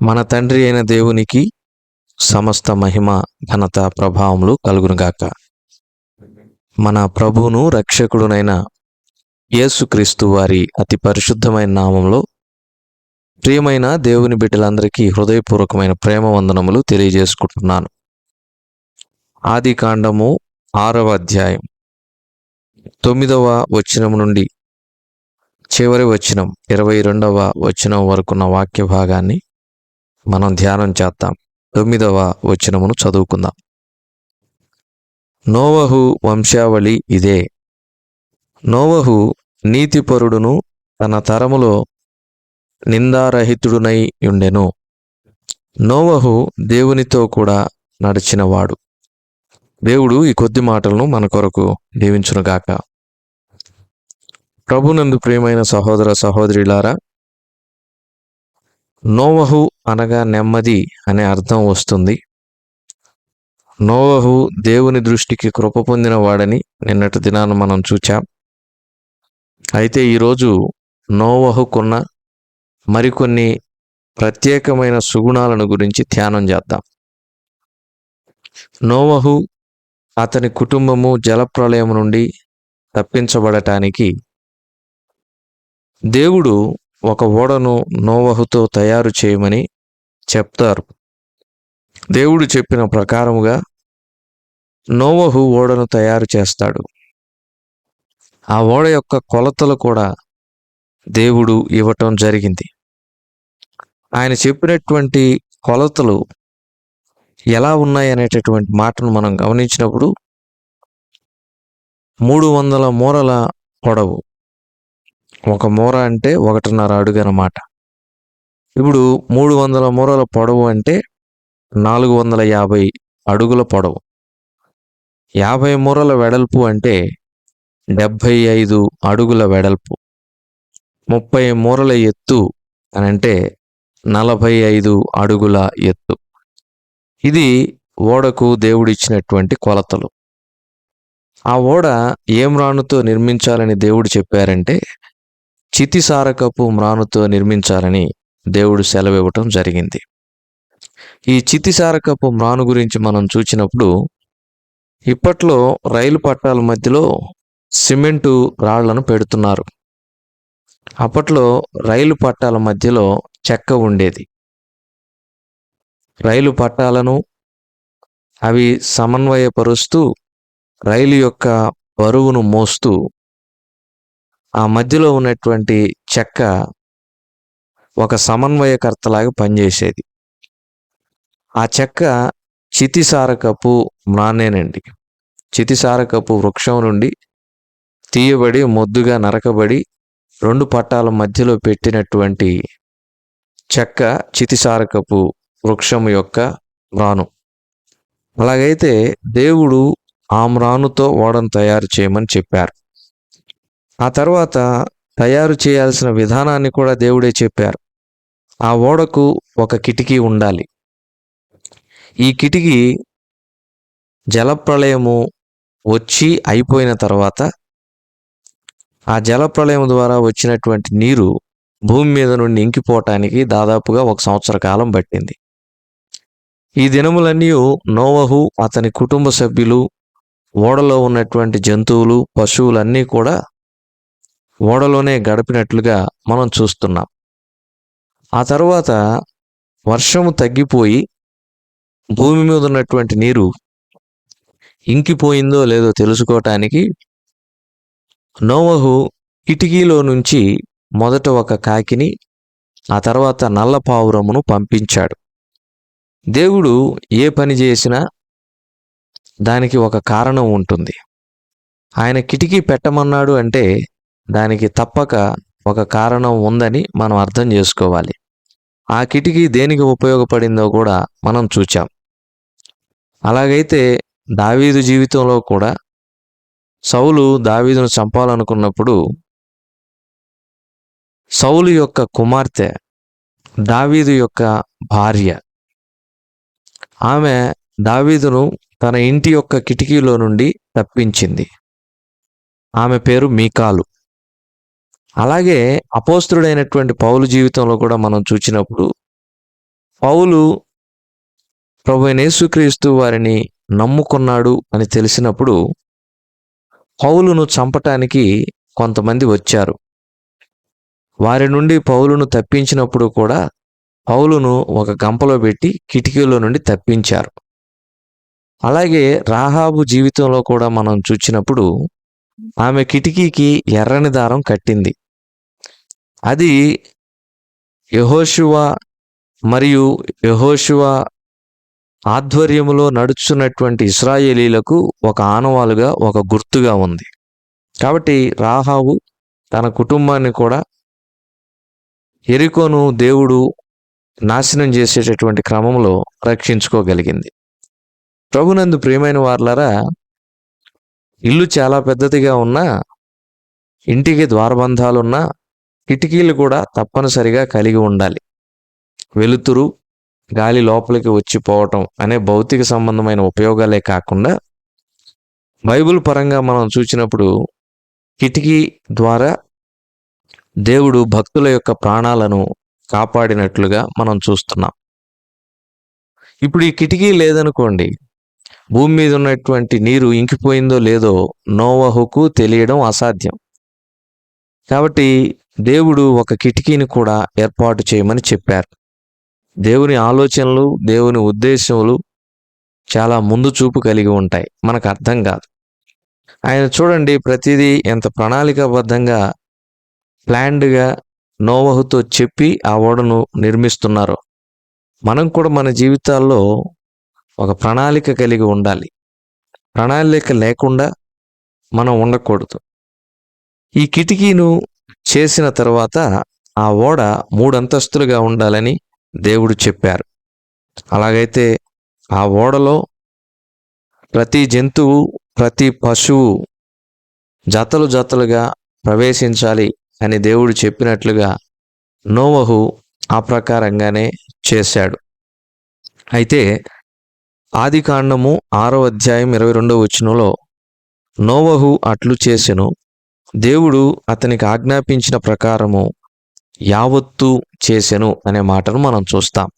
మన తండ్రి అయిన దేవునికి సమస్త మహిమ ఘనత ప్రభావములు కలుగునుగాక మన ప్రభువును రక్షకుడునైన యేసుక్రీస్తు వారి అతి పరిశుద్ధమైన నామంలో ప్రియమైన దేవుని బిడ్డలందరికీ హృదయపూర్వకమైన ప్రేమ వందనములు తెలియజేసుకుంటున్నాను. ఆది కాండము ఆరవ అధ్యాయం తొమ్మిదవ వచనం నుండి చివరి వచనం ఇరవై రెండవ వచనం వరకున్న వాక్య భాగాన్ని మనం ధ్యానం చేద్దాం. తొమ్మిదవ వచనమును చదువుకుందాం. నోవహు వంశావళి ఇదే. నోవహు నీతిపరుడును తన తరములో నిందారహితుడునై ఉండెను. నోవహు దేవునితో కూడా నడిచినవాడు. దేవుడు ఈ కొద్ది మాటలను మన కొరకు దీవించునుగాక. ప్రభునందు ప్రియమైన సహోదర సహోదరిలారా నోవహు అనగా నెమ్మది అనే అర్థం వస్తుంది. నోవహు దేవుని దృష్టికి కృప పొందిన వాడని నిన్నటి దినాన మనం చూచాం. అయితే ఈరోజు నోవహుకున్న మరికొన్ని ప్రత్యేకమైన సుగుణాలను గురించి ధ్యానం చేద్దాం. నోవహు అతని కుటుంబము జలప్రలయం నుండి తప్పించబడటానికి దేవుడు ఒక ఓడను నోవహుతో తయారు చేయమని చెప్తారు. దేవుడు చెప్పిన ప్రకారముగా నోవహు ఓడను తయారు చేస్తాడు. ఆ ఓడ యొక్క కొలతలు కూడా దేవుడు ఇవ్వటం జరిగింది. ఆయన చెప్పినటువంటి కొలతలు ఎలా ఉన్నాయి అనేటటువంటి మాటను మనం గమనించినప్పుడు మూడు వందల మూరల పొడవు ఒక మూర అంటే ఒకటిన్నర అడుగు అనమాట ఇప్పుడు మూడు వందల మూరల పొడవు అంటే నాలుగు వందల యాభై అడుగుల పొడవు. యాభై మూరల వెడల్పు అంటే డెబ్భై ఐదు అడుగుల వెడల్పు. ముప్పై మూరల ఎత్తు అని అంటే నలభై ఐదు అడుగుల ఎత్తు. ఇది ఓడకు దేవుడిచ్చినటువంటి కొలతలు. ఆ ఓడ ఏం రాణుతో నిర్మించాలని దేవుడు చెప్పారంటే చితిసారకపు మ్రానుతో నిర్మించాలని దేవుడు సెలవివ్వటం జరిగింది. ఈ చితిసారకపు మ్రాను గురించి మనం చూచినప్పుడు ఇప్పట్లో రైలు పట్టాల మధ్యలో సిమెంటు రాళ్ళను పెడుతున్నారు. అప్పట్లో రైలు పట్టాల మధ్యలో చెక్క ఉండేది. రైలు పట్టాలను అవి సమన్వయపరుస్తూ రైలు యొక్క బరువును మోస్తూ ఆ మధ్యలో ఉన్నటువంటి చెక్క ఒక సమన్వయకర్తలాగా పనిచేసేది. ఆ చెక్క చితిసారకపు మ్రానేనండి చితిసారకపు వృక్షం నుండి తీయబడి మొద్దుగా నరకబడి రెండు పట్టాల మధ్యలో పెట్టినటువంటి చెక్క చితిసారకపు వృక్షం యొక్క మ్రాను అలాగైతే దేవుడు ఆ మ్రానుతో ఓడను తయారు చేయమని చెప్పారు. ఆ తర్వాత తయారు చేయాల్సిన విధానాన్ని కూడా దేవుడే చెప్పారు. ఆ ఓడకు ఒక కిటికీ ఉండాలి. ఈ కిటికీ జలప్రళయము వచ్చి అయిపోయిన తర్వాత ఆ జలప్రళయం ద్వారా వచ్చినటువంటి నీరు భూమి మీద నుండి ఇంకిపోవటానికి దాదాపుగా ఒక సంవత్సర కాలం పట్టింది. ఈ దినములన్నీ నోవహు అతని కుటుంబ సభ్యులు ఓడలో ఉన్నటువంటి జంతువులు పశువులన్నీ కూడా ఓడలోనే గడిపినట్లుగా మనం చూస్తున్నాం. ఆ తర్వాత వర్షము తగ్గిపోయి భూమి మీద ఉన్నటువంటి నీరు ఇంకిపోయిందో లేదో తెలుసుకోవటానికి నోవహు కిటికీలో నుంచి మొదట ఒక కాకిని ఆ తర్వాత నల్ల పావురమును పంపించాడు. దేవుడు ఏ పని చేసినా దానికి ఒక కారణం ఉంటుంది. ఆయన కిటికీ పెట్టమన్నాడు అంటే దానికి తప్పక ఒక కారణం ఉందని మనం అర్థం చేసుకోవాలి. ఆ కిటికీ దేనికి ఉపయోగపడిందో కూడా మనం చూచాం. అలాగైతే దావీదు జీవితంలో కూడా సౌలు దావీదును చంపాలనుకున్నప్పుడు సౌలు యొక్క కుమార్తె దావీదు యొక్క భార్య. ఆమె దావీదును తన ఇంటి యొక్క కిటికీలో నుండి తప్పించింది. ఆమె పేరు మీకాలు. అలాగే అపోస్తుడైనటువంటి పౌలు జీవితంలో కూడా మనం చూచినప్పుడు పౌలు ప్రభు అయిన యేసుక్రీస్తు వారిని నమ్ముకున్నాడు అని తెలిసినప్పుడు పౌలును చంపటానికి కొంతమంది వచ్చారు. వారి నుండి పౌలును తప్పించినప్పుడు కూడా పౌలును ఒక గంపలో పెట్టి కిటికీలో నుండి తప్పించారు. అలాగే రాహాబు జీవితంలో కూడా మనం చూచినప్పుడు ఆమె కిటికీకి ఎర్రని దారం కట్టింది. అది యహోశివ మరియు యహోశివ ఆధ్వర్యములో నడుచున్నటువంటి ఇస్రాయేలీలకు ఒక ఆనవాలుగా ఒక గుర్తుగా ఉంది. కాబట్టి రాహావు తన కుటుంబాన్ని కూడా ఎరికోను దేవుడు నాశనం చేసేటటువంటి క్రమంలో రక్షించుకోగలిగింది. ప్రభునందు ప్రియమైన వార్లరా ఇల్లు చాలా పెద్దదిగా ఉన్నా ఇంటికి ద్వారబంధాలున్నా కిటికీలు కూడా తప్పనిసరిగా కలిగి ఉండాలి. వెలుతురు గాలి లోపలికి వచ్చిపోవటం అనే భౌతిక సంబంధమైన ఉపయోగాలే కాకుండా బైబిల్ పరంగా మనం చూసినప్పుడు కిటికీ ద్వారా దేవుడు భక్తుల యొక్క ప్రాణాలను కాపాడినట్లుగా మనం చూస్తున్నాం. ఇప్పుడు ఈ కిటికీ లేదనుకోండి భూమి మీద ఉన్నటువంటి నీరు ఇంకిపోయిందో లేదో నోవహుకు తెలియడం అసాధ్యం. కాబట్టి దేవుడు ఒక కిటికీని కూడా ఏర్పాటు చేయమని చెప్పారు. దేవుని ఆలోచనలు దేవుని ఉద్దేశములు చాలా ముందు చూపు కలిగి ఉంటాయి. మనకు అర్థం కాదు. ఆయన చూడండి ప్రతిదీ ఎంత ప్రణాళికాబద్ధంగా ప్లాన్డ్గా నోవహుతో చెప్పి ఆ ఓడను నిర్మిస్తున్నారో మనం కూడా మన జీవితాల్లో ఒక ప్రణాళిక కలిగి ఉండాలి. ప్రణాళిక లేకుండా మనం ఉండకూడదు. ఈ కిటికీను చేసిన తర్వాత ఆ ఓడ మూడంతస్తులుగా ఉండాలని దేవుడు చెప్పారు. అలాగైతే ఆ ఓడలో ప్రతి జంతువు ప్రతి పశువు జతలు జతలుగా ప్రవేశించాలి అని దేవుడు చెప్పినట్లుగా నోవహు ఆ ప్రకారంగానే చేశాడు. అయితే ఆది కాండము ఆరో అధ్యాయం ఇరవై రెండవ వచనంలో నోవహు అట్లు చేసెను దేవుడు అతనికి ఆజ్ఞాపించిన ప్రకారము యావత్తు చేసెను అనే మాటను మనం చూస్తాం.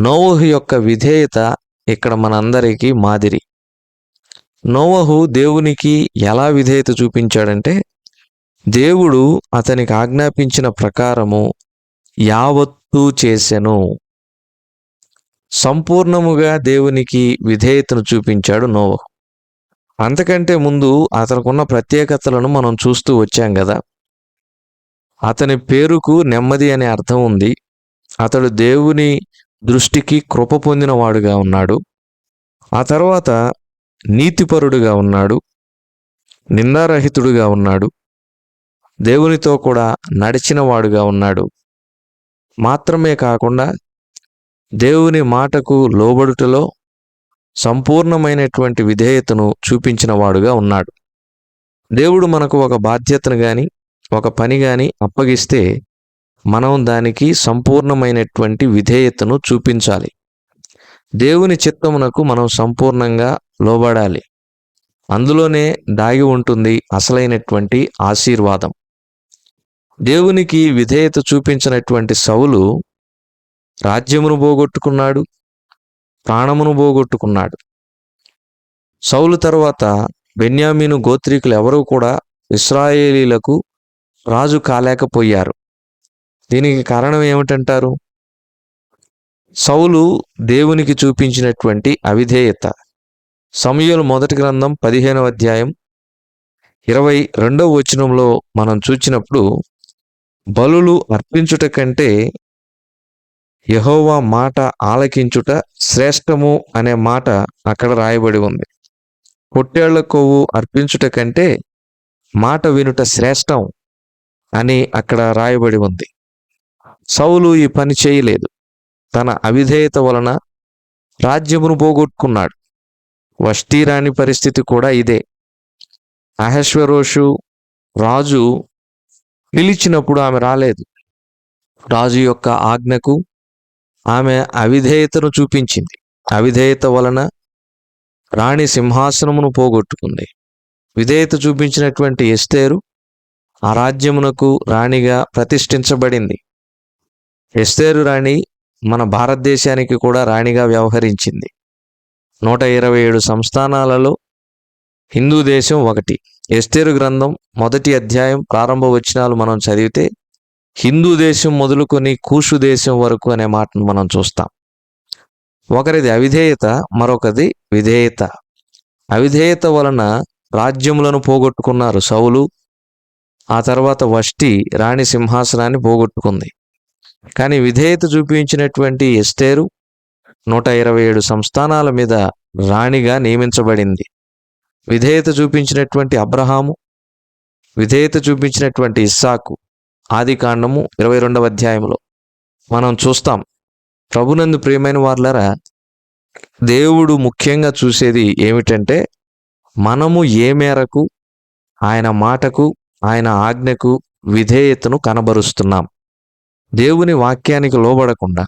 నోవహు యొక్క విధేయత ఇక్కడ మనందరికీ మాదిరి. నోవహు దేవునికి ఎలా విధేయత చూపించాడంటే దేవుడు అతనికి ఆజ్ఞాపించిన ప్రకారము యావత్తు చేసెను. సంపూర్ణముగా దేవునికి విధేయతను చూపించాడు నోవహు. అంతకంటే ముందు అతనుకున్న ప్రత్యేకతలను మనం చూస్తూ వచ్చాం కదా. అతని పేరుకు నెమ్మది అనే అర్థం ఉంది. అతడు దేవుని దృష్టికి కృప పొందినవాడుగా ఉన్నాడు. ఆ తర్వాత నీతిపరుడుగా ఉన్నాడు. నిందారహితుడుగా ఉన్నాడు. దేవునితో కూడా నడిచినవాడుగా ఉన్నాడు. మాత్రమే కాకుండా దేవుని మాటకు లోబడుటలో సంపూర్ణమైనటువంటి విధేయతను చూపించిన వాడుగా ఉన్నాడు. దేవుడు మనకు ఒక బాధ్యతను కానీ ఒక పని కానీ అప్పగిస్తే మనం దానికి సంపూర్ణమైనటువంటి విధేయతను చూపించాలి. దేవుని చిత్తమునకు మనం సంపూర్ణంగా లోబడాలి. అందులోనే దాగి ఉంటుంది అసలైనటువంటి ఆశీర్వాదం. దేవునికి విధేయత చూపించినటువంటి సవులు రాజ్యమును పోగొట్టుకున్నాడు ప్రాణమును పోగొట్టుకున్నాడు. సౌలు తర్వాత బెన్యామీను గోత్రీకులు ఎవరూ కూడా ఇస్రాయేలీలకు రాజు కాలేకపోయారు. దీనికి కారణం ఏమిటంటారు? సౌలు దేవునికి చూపించినటువంటి అవిధేయత. సమయలు మొదటి గ్రంథం పదిహేనవ అధ్యాయం ఇరవై రెండవ వచనంలో మనం చూచినప్పుడు బలులు అర్పించుట కంటే యహోవా మాట ఆలకించుట శ్రేష్టము అనే మాట అక్కడ రాయబడి ఉంది. పొట్టేళ్ళ కొవ్వు అర్పించుట కంటే మాట వినుట శ్రేష్టం అని అక్కడ రాయబడి ఉంది. సౌలు ఈ పని చేయలేదు. తన అవిధేయత వలన రాజ్యమును పోగొట్టుకున్నాడు. వష్టీరాణి పరిస్థితి కూడా ఇదే. అహశ్వరోషు రాజు పిలిచినప్పుడు ఆమె రాలేదు. రాజు యొక్క ఆజ్ఞకు ఆమె అవిధేయతను చూపించింది. అవిధేయత వలన రాణి సింహాసనమును పోగొట్టుకుంది. విధేయత చూపించినటువంటి ఎస్తేరు ఆ రాజ్యమునకు రాణిగా ప్రతిష్ఠించబడింది. ఎస్తేరు రాణి మన భారతదేశానికి కూడా రాణిగా వ్యవహరించింది. నూట ఇరవై ఏడు సంస్థానాలలో హిందూ దేశం ఒకటి. ఎస్తేరు గ్రంథం మొదటి అధ్యాయం ప్రారంభ వచనాలు మనం చదివితే హిందూ దేశం మొదలుకొని కూషు దేశం వరకు అనే మాటను మనం చూస్తాం. ఒకరిది అవిధేయత మరొకది విధేయత. అవిధేయత వలన రాజ్యములను పోగొట్టుకున్నారు సౌలు ఆ తర్వాత వష్టి రాణి సింహాసనాన్ని పోగొట్టుకుంది. కానీ విధేయత చూపించినటువంటి ఎస్టేరు నూట ఇరవై ఏడు సంస్థానాల మీద రాణిగా నియమించబడింది. విధేయత చూపించినటువంటి అబ్రహాము విధేయత చూపించినటువంటి ఇస్సాకు ఆది కాండము ఇరవై రెండవ అధ్యాయంలో మనం చూస్తాం. ప్రభునందు ప్రియమైన వాళ్ళరా దేవుడు ముఖ్యంగా చూసేది ఏమిటంటే మనము ఏ మేరకు ఆయన మాటకు ఆయన ఆజ్ఞకు విధేయతను కనబరుస్తున్నాం. దేవుని వాక్యానికి లోబడకుండా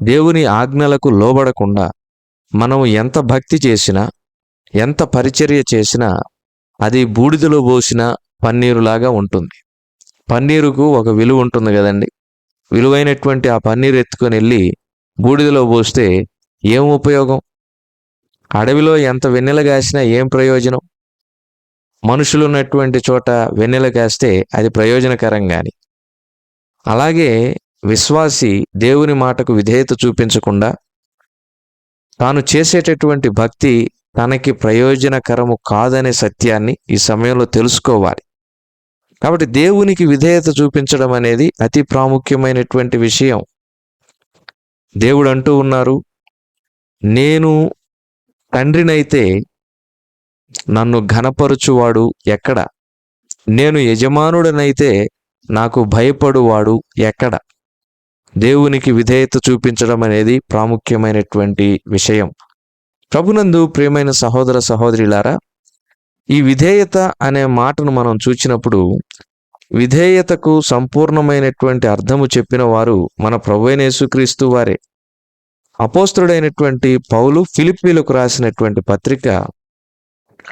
దేవుని ఆజ్ఞలకు లోబడకుండా మనము ఎంత భక్తి చేసినా ఎంత పరిచర్య చేసినా అది బూడిదలో పోసిన పన్నీరులాగా ఉంటుంది. పన్నీరుకు ఒక విలువ ఉంటుంది కదండి. విలువైనటువంటి ఆ పన్నీరు ఎత్తుకొని వెళ్ళి బూడిదలో పోస్తే ఏం ఉపయోగం? అడవిలో ఎంత వెన్నెల కాసినా ఏం ప్రయోజనం? మనుషులు ఉన్నటువంటి చోట వెన్నెల కాస్తే అది ప్రయోజనకరం కానీ అలాగే విశ్వాసి దేవుని మాటకు విధేయత చూపించకుండా తాను చేసేటటువంటి భక్తి తనకి ప్రయోజనకరము కాదనే సత్యాన్ని ఈ సమయంలో తెలుసుకోవాలి. కాబట్టి దేవునికి విధేయత చూపించడం అనేది అతి ప్రాముఖ్యమైనటువంటి విషయం. దేవుడు అంటూ ఉన్నారు నేను తండ్రినైతే నన్ను ఘనపరుచువాడు ఎక్కడ? నేను యజమానుడనైతే నాకు భయపడువాడు ఎక్కడ? దేవునికి విధేయత చూపించడం అనేది ప్రాముఖ్యమైనటువంటి విషయం. ప్రభునందు ప్రియమైన సహోదర సహోదరిలారా ఈ విధేయత అనే మాటను మనం చూచినప్పుడు విధేయతకు సంపూర్ణమైనటువంటి అర్థము చెప్పిన వారు మన ప్రభువైన యేసుక్రీస్తు వారే. అపోస్తుడైనటువంటి పౌలు ఫిలిప్పీలకు రాసినటువంటి పత్రిక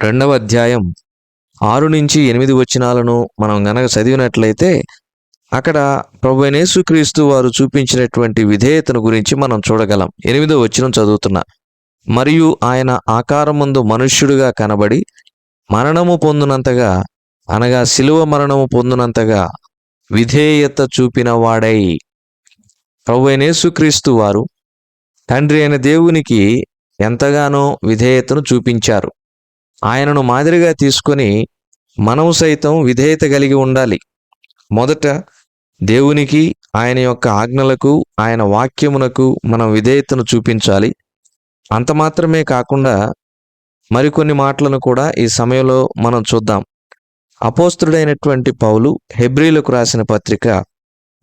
రెండవ అధ్యాయం ఆరు నుంచి ఎనిమిది వచనాలను మనం గనక చదివినట్లయితే అక్కడ ప్రభు యేసుక్రీస్తు వారు చూపించినటువంటి విధేయతను గురించి మనం చూడగలం. ఎనిమిదో వచనం చదువుతున్నా. మరియు ఆయన ఆకారముందు మనుష్యుడుగా కనబడి మరణము పొందినంతగా అనగా శిలువ మరణము పొందినంతగా విధేయత చూపిన వాడై ప్రభు యేసుక్రీస్తు వారు తండ్రి అయిన దేవునికి ఎంతగానో విధేయతను చూపించారు. ఆయనను మాదిరిగా తీసుకొని మనము సైతం విధేయత కలిగి ఉండాలి. మొదట దేవునికి ఆయన యొక్క ఆజ్ఞలకు ఆయన వాక్యమునకు మనం విధేయతను చూపించాలి. అంత మాత్రమే కాకుండా మరికొన్ని మాటలను కూడా ఈ సమయంలో మనం చూద్దాం. అపోస్తుడైనటువంటి పౌలు హెబ్రీలకు రాసిన పత్రిక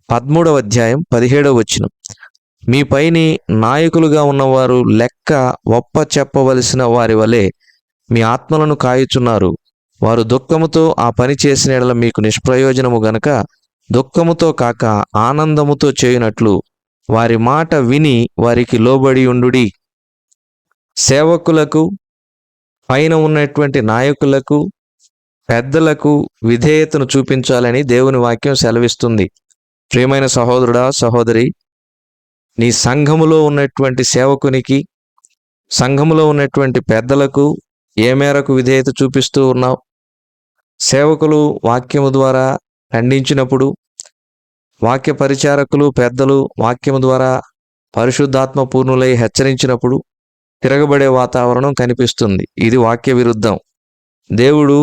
పదమూడవ అధ్యాయం పదిహేడవ వచ్చిన మీ పైని నాయకులుగా ఉన్నవారు లెక్క ఒప్ప చెప్పవలసిన వారి వలె మీ ఆత్మలను కాయుచున్నారు. వారు దుఃఖముతో ఆ పని చేసిన ఎడల మీకు నిష్ప్రయోజనము గనక దుఃఖముతో కాక ఆనందముతో చేయునట్లు వారి మాట విని వారికి లోబడి ఉండుడి. సేవకులకు పైన ఉన్నటువంటి నాయకులకు పెద్దలకు విధేయతను చూపించాలని దేవుని వాక్యం సెలవిస్తుంది. ప్రియమైన సహోదరుడా సహోదరి నీ సంఘములో ఉన్నటువంటి సేవకునికి సంఘములో ఉన్నటువంటి పెద్దలకు ఏ మేరకు విధేయత చూపిస్తూ ఉన్నావు? సేవకులు వాక్యము ద్వారా ఖండించినప్పుడు వాక్య పరిచారకులు పెద్దలు వాక్యము ద్వారా పరిశుద్ధాత్మ పూర్ణులై హెచ్చరించినప్పుడు తిరగబడే వాతావరణం కనిపిస్తుంది. ఇది వాక్య విరుద్ధం దేవుడు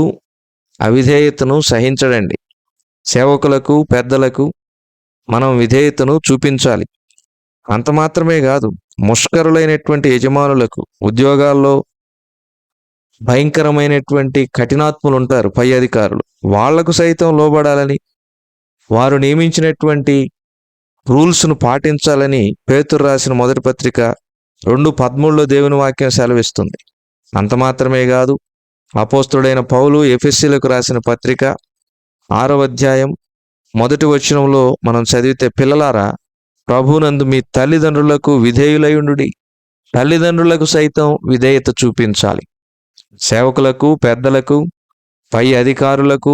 అవిధేయతను సహించడండి. సేవకులకు పెద్దలకు మనం విధేయతను చూపించాలి. అంత మాత్రమే కాదు ముష్కరులైనటువంటి యజమానులకు ఉద్యోగాల్లో భయంకరమైనటువంటి కఠినాత్ములు ఉంటారు పై అధికారులు. వాళ్ళకు సైతం లోబడాలని వారు నియమించినటువంటి రూల్స్ను పాటించాలని పేతురు రాసిన మొదటి పత్రిక రెండు పదమూడులో దేవుని వాక్యం సెలవిస్తుంది. అంత మాత్రమే కాదు అపోస్తుడైన పౌలు ఎఫ్ఎస్సీలకు రాసిన పత్రిక ఆరవ అధ్యాయం మొదటి వచనంలో మనం చదివితే పిల్లలారా ప్రభునందు మీ తల్లిదండ్రులకు విధేయులయుండు తల్లిదండ్రులకు సైతం విధేయత చూపించాలి. సేవకులకు పెద్దలకు పై అధికారులకు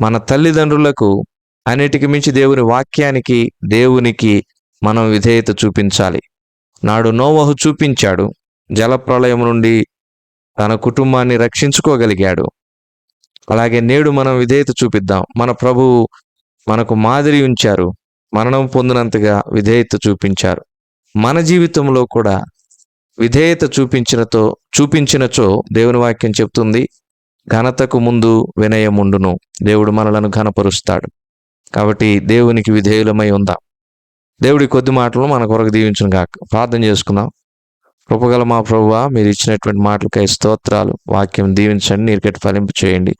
మన తల్లిదండ్రులకు అన్నిటికి మించి దేవుని వాక్యానికి దేవునికి మనం విధేయత చూపించాలి. నాడు నోవహు చూపించాడు. జలప్రళయం నుండి తన కుటుంబాన్ని రక్షించుకోగలిగాడు. అలాగే నేడు మనం విధేయత చూపిద్దాం. మన ప్రభువు మనకు మాదిరి ఉంచారు. మరణం పొందినంతగా విధేయత చూపించారు. మన జీవితంలో కూడా విధేయత చూపించినతో చూపించినచో దేవుని వాక్యం చెప్తుంది ఘనతకు ముందు వినయముండును. దేవుడు మనలను ఘనపరుస్తాడు. కాబట్టి దేవునికి విధేయులమై ఉందాం. దేవుడి కొద్ది మాటలు మన కొరకు దీవించును కాక ప్రార్థన చేసుకుందాం. కృపగల మా ప్రభువ మీరు ఇచ్చినటువంటి మాటలకై స్తోత్రాలు వాక్యం దీవించండి నీరుకట్టి ఫలింపు చేయండి.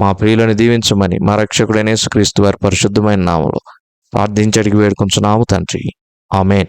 మా ప్రియులను దీవించమని మా రక్షకుడైన యేసుక్రీస్తు వారి పరిశుద్ధమైన నామలో ప్రార్థించడికి వేడుకుంటున్నాము తండ్రి. ఆమెన్.